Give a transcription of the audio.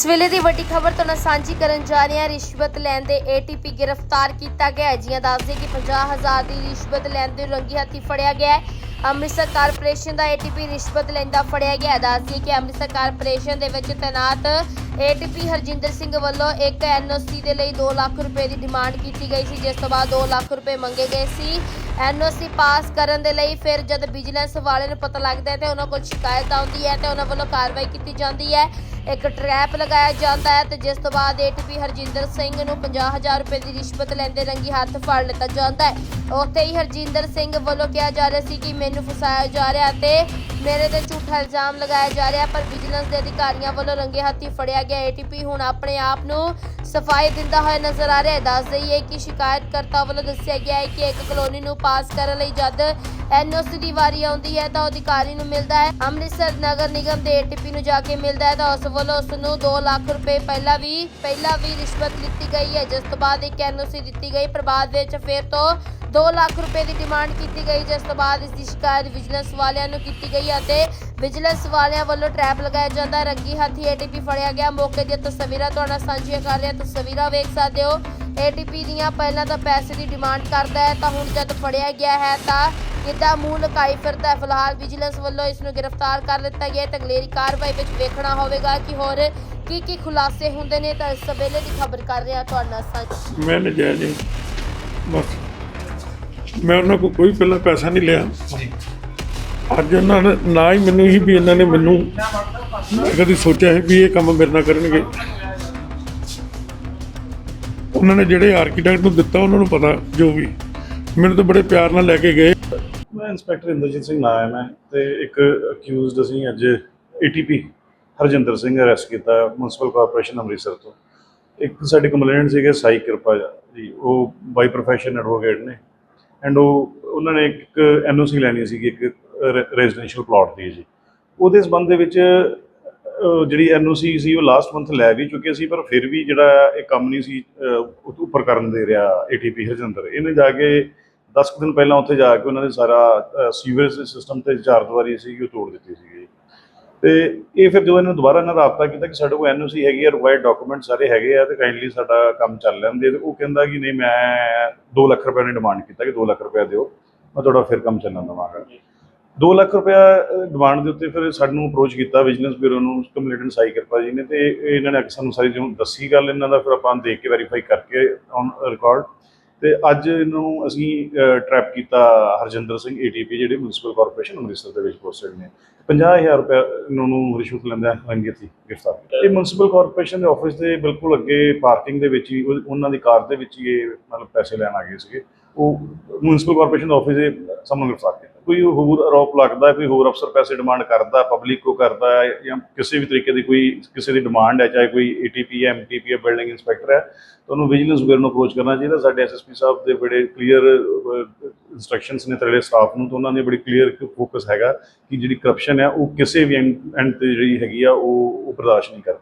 ਇਸ ਵੇਲੇ ਦੀ ਵੱਡੀ ਖਬਰ ਤੁਹਾਨੂੰ ਸਾਂਝੀ ਕਰਨ ਜਾ ਰਹੇ ਹਾਂ। ਰਿਸ਼ਵਤ ਲੈਣ ਦੇ ਏਟੀਪੀ ਗ੍ਰਿਫਤਾਰ ਕੀਤਾ ਗਿਆ ਹੈ ਜੀਆਂ ਦੱਸਦੇ ਕਿ 50000 ਦੀ ਰਿਸ਼ਵਤ ਲੈਣ ਦੇ ਰੰਗੀ ਹੱਥੀ ਫੜਿਆ ਗਿਆ ਹੈ। ਅੰਮ੍ਰਿਤਸਰ ਕਾਰਪੋਰੇਸ਼ਨ ਦਾ ਏਟੀਪੀ ਰਿਸ਼ਵਤ ਲੈਂਦਾ ਫੜਿਆ ਗਿਆ ਦੱਸਦੀ ਕਿ ਅੰਮ੍ਰਿਤਸਰ ਕਾਰਪੋਰੇਸ਼ਨ ਦੇ ਵਿੱਚ ਤੈਨਾਤ ਏਟੀਪੀ ਹਰਜਿੰਦਰ ਸਿੰਘ ਵੱਲੋਂ ਇੱਕ ਐਨਓਸੀ ਦੇ ਲਈ 2 ਲੱਖ ਰੁਪਏ ਦੀ ਡਿਮਾਂਡ ਕੀਤੀ ਗਈ ਸੀ, ਜਿਸ ਤੋਂ ਬਾਅਦ 2 ਲੱਖ ਰੁਪਏ ਮੰਗੇ ਗਏ ਸੀ। ਐਨਓਸੀ ਪਾਸ ਕਰਨ ਦੇ ਲਈ ਫਿਰ ਜਦ ਵਿਜੀਲੈਂਸ ਵਾਲੇ ਨੂੰ ਪਤਾ ਲੱਗਦਾ ਹੈ ਤੇ ਉਹਨਾਂ ਕੋਲ ਸ਼ਿਕਾਇਤ ਆਉਂਦੀ ਹੈ ਤੇ ਉਹਨਾਂ ਵੱਲੋਂ ਕਾਰਵਾਈ ਕੀਤੀ ਜਾਂਦੀ ਹੈ, ਇੱਕ ਟਰੈਪ ਲਗਾਇਆ ਜਾਂਦਾ ਹੈ ਤੇ ਜਿਸ ਤੋਂ ਬਾਅਦ ਏਟੀਪੀ ਹਰਜਿੰਦਰ ਸਿੰਘ ਨੂੰ 50000 ਰੁਪਏ ਦੀ ਰਿਸ਼ਵਤ ਲੈਂਦੇ ਰੰਗੀ ਹੱਥ ਫੜ ਲਿੱਤਾ ਜਾਂਦਾ ਹੈ। ਉੱਥੇ ਹੀ ਹਰਜਿੰਦਰ ਸਿੰਘ ਵੱਲੋਂ ਕਿਹਾ ਜਾ ਰਿਹਾ ਸੀ ਕਿ ਮੈਨੂੰ ਫਸਾਇਆ ਜਾ ਰਿਹਾ ਤੇ ਮੇਰੇ ਤੇ ਝੂਠਾ ਇਲਜ਼ਾਮ ਲਗਾਇਆ ਜਾ ਰਿਹਾ ਪਰ ਵਿਜੀਲੈਂਸ ਦੇ ਅਧਿਕਾਰੀਆਂ ਵੱਲੋਂ ਰੰਗੇ ਹੱਥੀ ਫੜਿਆ ਗਿਆ। ਏਟੀਪੀ ਹੁਣ ਆਪਣੇ ਆਪ ਨੂੰ ਸਫ਼ਾਈ ਦਿੰਦਾ ਹੋਇਆ ਨਜ਼ਰ ਆ ਰਿਹਾ ਹੈ। ਦੱਸ ਦਈਏ ਕਿ ਸ਼ਿਕਾਇਤਕਰਤਾ ਵੱਲੋਂ ਦੱਸਿਆ ਗਿਆ ਹੈ ਕਿ ਇੱਕ ਕਲੋਨੀ ਨੂੰ ਪਾਸ ਕਰਨ ਲਈ ਜਦ ਐਨਓਸੀ ਦੀ ਵਾਰੀ ਆਉਂਦੀ ਹੈ ਤਾਂ ਅਧਿਕਾਰੀ ਨੂੰ ਮਿਲਦਾ ਹੈ। ਅੰਮ੍ਰਿਤਸਰ ਨਗਰ ਨਿਗਮ ਦੇ ਏਟੀਪੀ ਨੂੰ ਜਾ ਕੇ ਮਿਲਦਾ ਹੈ ਤਾਂ ਉਸ ਵੱਲੋਂ ਉਸ ਨੂੰ 2 ਲੱਖ ਰੁਪਏ ਪਹਿਲਾਂ ਵੀ ਪਹਿਲਾਂ ਵੀ ਰਿਸ਼ਵਤ ਲਿੱਤੀ ਗਈ ਹੈ, ਜਿਸ ਤੋਂ ਬਾਅਦ ਇੱਕ ਐਨਓਸੀ ਦਿੱਤੀ ਗਈ। ਪਰ ਬਾਅਦ ਵਿੱਚ ਫਿਰ ਤੋਂ 2 ਲੱਖ ਰੁਪਏ ਦੀ ਡਿਮਾਂਡ ਕੀਤੀ ਗਈ, ਜਿਸ ਤੋਂ ਬਾਅਦ ਇਸ ਦੀ ਸ਼ਿਕਾਇਤ ਵਿਜੀਲੈਂਸ ਵਾਲਿਆਂ ਨੂੰ ਕੀਤੀ ਗਈ ਅਤੇ ਵਿਜੀਲੈਂਸ ਵਾਲਿਆਂ ਵੱਲੋਂ ਟਰੈਪ ਲਗਾਇਆ ਜਾਂਦਾ ਰੰਗੀ ਹੱਥੀ ਏਟੀਪੀ ਫੜਿਆ ਗਿਆ। ਮੌਕੇ ਦੀਆਂ ਤਸਵੀਰਾਂ ਤੁਹਾਡਾ ਸਾਂਝੀਆਂ ਕਰ ਰਿਹਾ ਤਸਵੀਰਾਂ ਵੇਖ ਸਕਦੇ ਹੋ। ਏਟੀਪੀ ਦੀਆਂ ਪਹਿਲਾਂ ਤਾਂ ਪੈਸੇ ਦੀ ਡਿਮਾਂਡ ਕਰਦਾ ਹੈ ਤਾਂ ਹੁਣ ਜਦ ਫੜਿਆ ਗਿਆ ਹੈ ਤਾਂ ਕਿੱਦਾਂ ਮੂੰਹ ਲੁਕਾਈ ਫਿਰਦਾ ਫਿਲਹਾਲ ਵਿਜੀਲੈਂਸ ਵੱਲੋਂ ਇਸ ਨੂੰ ਗ੍ਰਿਫਤਾਰ ਕਰ ਲਿੱਤਾ ਗਿਆ ਹੈ। ਤਾਂ ਅਗਲੇਰੀ ਕਾਰਵਾਈ ਵਿੱਚ ਵੇਖਣਾ ਹੋਵੇਗਾ ਕਿ ਹੋਰ ਕੀ ਕੀ ਖੁਲਾਸੇ ਹੁੰਦੇ ਨੇ। ਤਾਂ ਇਸ ਵੇਲੇ ਦੀ ਖਬਰ ਕਰ ਰਿਹਾ ਤੁਹਾਡਾ ਸਾਂਝੀ। ਮੈਂ ਨਜਾਇਜ਼ ਹੀ ਬਸ। ਮੈਂ ਉਹਨਾਂ ਕੋਲ ਕੋਈ ਪਹਿਲਾਂ ਪੈਸਾ ਨਹੀਂ ਲਿਆ। ਅੱਜ ਉਹਨਾਂ ਨੇ ਨਾ ਹੀ ਮੈਨੂੰ ਹੀ ਵੀ ਇਹਨਾਂ ਨੇ ਮੈਨੂੰ ਕਦੀ ਸੋਚਿਆ ਹੈ ਵੀ ਇਹ ਕੰਮ ਮੇਰੇ ਨਾਲ ਕਰਨਗੇ। ਉਹਨਾਂ ਨੇ ਜਿਹੜੇ ਆਰਕੀਟੈਕਟ ਨੂੰ ਦਿੱਤਾ, ਉਹਨਾਂ ਨੂੰ ਪਤਾ ਜੋ ਵੀ। ਮੈਨੂੰ ਤਾਂ ਬੜੇ ਪਿਆਰ ਨਾਲ ਲੈ ਕੇ ਗਏ। ਮੈਂ ਇੰਸਪੈਕਟਰ ਇੰਦਰਜੀਤ ਸਿੰਘ ਨਾਮ ਹੈ ਮੈਂ ਤੇ ਇੱਕ ਅਕਿਊਜ਼ਡ ਅਸੀਂ ਅੱਜ ਏਟੀਪੀ ਹਰਜਿੰਦਰ ਸਿੰਘ ਅਰੈਸਟ ਕੀਤਾ ਮਿਊਨਿਸਪਲ ਕਾਰਪੋਰੇਸ਼ਨ ਅੰਮ੍ਰਿਤਸਰ ਤੋਂ। ਇੱਕ ਸਾਡੇ ਕੰਪਲੇਨਟ ਸੀਗੇ, ਸਾਈ ਕਿਰਪਾ ਜੀ ਉਹ ਬਾਈ ਪ੍ਰੋਫੈਸ਼ਨ ਐਡਵੋਕੇਟ ਨੇ। ਐਂਡ ਉਹ, ਉਹਨਾਂ ਨੇ ਇੱਕ ਐਨਓਸੀ ਲੈਣੀ ਸੀਗੀ, ਇੱਕ ਰੈਜ਼ੀਡੈਂਸ਼ੀਅਲ ਪਲਾਟ ਦੀ ਜੀ। ਉਹਦੇ ਸਬੰਧ ਦੇ ਵਿੱਚ ਜਿਹੜੀ ਐਨਓਸੀ ਸੀ ਉਹ ਲਾਸਟ ਮੰਥ ਲੈ ਵੀ ਚੁੱਕੇ ਸੀ ਪਰ ਫਿਰ ਵੀ ਜਿਹੜਾ ਇਹ ਕੰਮ ਨਹੀਂ ਸੀ ਉੱਪਰ ਕਰਨ ਦੇ ਰਿਹਾ ਏਟੀਪੀ ਹਰਜਿੰਦਰ। ਇਹਨੇ ਜਾ ਕੇ 10 ਕੁ ਦਿਨ ਪਹਿਲਾਂ ਉੱਥੇ ਜਾ ਕੇ ਉਹਨਾਂ ਨੇ ਸਾਰਾ ਸੀਵਰੇਜ ਸਿਸਟਮ ਤੇ ਚਾਰਦਵਾਰੀ ਸੀਗੀ ਉਹ ਤੋੜ ਦਿੱਤੀ ਸੀਗੀ। ਤੇ ਇਹ ਫਿਰ ਜਦੋਂ ਇਹਨਾਂ ਦੁਬਾਰਾ ਇਹਨਾਂ ਰਾਬਤਾ ਕੀਤਾ ਕਿ ਸਾਡੇ ਕੋਲ ਐਨਓਸੀ ਹੈਗੀ ਆ ਰਿਕੁਆਇਰਡ ਡਾਕੂਮੈਂਟ ਸਾਰੇ ਹੈਗੇ ਆ ਤੇ ਕਾਈਂਡਲੀ ਸਾਡਾ ਕੰਮ ਚੱਲ ਲੈਂਦੇ ਤੇ ਉਹ ਕਹਿੰਦਾ ਕਿ ਨਹੀਂ ਮੈਂ 2 ਲੱਖ ਰੁਪਏ ਨੇ ਡਿਮਾਂਡ ਕੀਤਾ ਕਿ 2 ਲੱਖ ਰੁਪਏ ਦਿਓ, ਮੈਂ ਤੁਹਾਡਾ ਫਿਰ ਕੰਮ ਚੱਲਣ ਦੇਵਾਂਗਾ। 2 ਲੱਖ ਰੁਪਇਆ ਡਿਮਾਂਡ ਦੇ ਉੱਤੇ ਫਿਰ ਸਾਨੂੰ ਅਪਰੋਚ ਕੀਤਾ ਵਿਜੀਲੈਂਸ ਬਿਊਰੋ ਨੂੰ, ਕੰਪਲੇਂਟ ਸਾਈ ਕਿਰਪਾ ਜੀ ਨੇ ਤੇ ਇਹਨਾਂ ਨੇ ਅੱਗੇ ਸਾਨੂੰ ਸਾਰੀ ਜਿਉਂ ਦੱਸੀ ਗੱਲ ਇਹਨਾਂ ਦਾ, ਫਿਰ ਆਪਾਂ ਦੇਖ ਕੇ ਵੈਰੀਫਾਈ ਕਰਕੇ ਔਨ ਰਿਕਾਰਡ ਤੇ ਅੱਜ ਇਹਨੂੰ ਅਸੀਂ ਟਰੈਪ ਕੀਤਾ ਹਰਜਿੰਦਰ ਸਿੰਘ ਏਟੀਪੀ ਜਿਹੜੇ ਮਿਊਨਿਸਪਲ ਕਾਰਪੋਰੇਸ਼ਨ ਅੰਮ੍ਰਿਤਸਰ ਦੇ ਵਿੱਚ ਪੋਸਟਡ ਨੇ। 50000 ਰੁਪਏ ਇਹਨਾਂ ਨੂੰ ਰਿਸ਼ਵਤ ਲੈਂਦਾ ਰੰਗੇ ਸੀ ਗ੍ਰਿਫਤਾਰ। ਇਹ ਮਿਊਨਿਸਪਲ ਕਾਰਪੋਰੇਸ਼ਨ ਦੇ ਆਫਿਸ ਦੇ ਬਿਲਕੁਲ ਅੱਗੇ ਪਾਰਕਿੰਗ ਦੇ ਵਿੱਚ ਹੀ ਉਹਨਾਂ ਦੀ ਕਾਰ ਦੇ ਵਿੱਚ ਹੀ ਇਹ ਮਤਲਬ ਪੈਸੇ ਲੈਣ ਆ ਗਏ ਸੀਗੇ। ਉਹ ਮਿਊਨਿਸਪਲ ਕਾਰਪੋਰੇਸ਼ਨ ਦੇ ਆਫਿਸ ਦੇ ਸਾਹਮਣੇ ਗ੍ਰਿਫਤਾਰ ਕੀਤਾ। ਕੋਈ ਹੋਰ ਆਰੋਪ ਲੱਗਦਾ, ਕੋਈ ਹੋਰ ਅਫਸਰ ਪੈਸੇ ਡਿਮਾਂਡ ਕਰਦਾ ਪਬਲਿਕ ਕੋ ਕਰਦਾ ਹੈ ਜਾਂ ਕਿਸੇ ਵੀ ਤਰੀਕੇ ਦੀ ਕੋਈ ਕਿਸੇ ਦੀ ਡਿਮਾਂਡ ਹੈ, ਚਾਹੇ ਕੋਈ ਏਟੀਪੀ ਹੈ ਐਮਟੀਪੀ ਹੈ ਬਿਲਡਿੰਗ ਇੰਸਪੈਕਟਰ ਹੈ ਤੁਹਾਨੂੰ ਵਿਜੀਲੈਂਸ ਬਿਊਰੋ ਨੂੰ ਅਪਰੋਚ ਕਰਨਾ ਚਾਹੀਦਾ। ਸਾਡੇ ਐਸਐਸਪੀ ਸਾਹਿਬ ਦੇ ਬੜੇ ਕਲੀਅਰ ਇਨਸਟਰਕਸ਼ਨਸ ਨੇ ਤੇਰੇ ਸਟਾਫ ਨੂੰ, ਤਾਂ ਉਹਨਾਂ ਨੇ ਬੜੀ ਕਲੀਅਰ ਫੋਕਸ ਹੈਗਾ ਕਿ ਜਿਹੜੀ ਕਰਪਸ਼ਨ ਹੈ, ਉਹ ਕਿਸੇ ਵੀ ਐਂਡ ਤੇ ਜਿਹੜੀ ਹੈਗੀ ਆ, ਉਹ ਉਹ ਬਰਦਾਸ਼ਤ ਨਹੀਂ ਕਰਦੇ।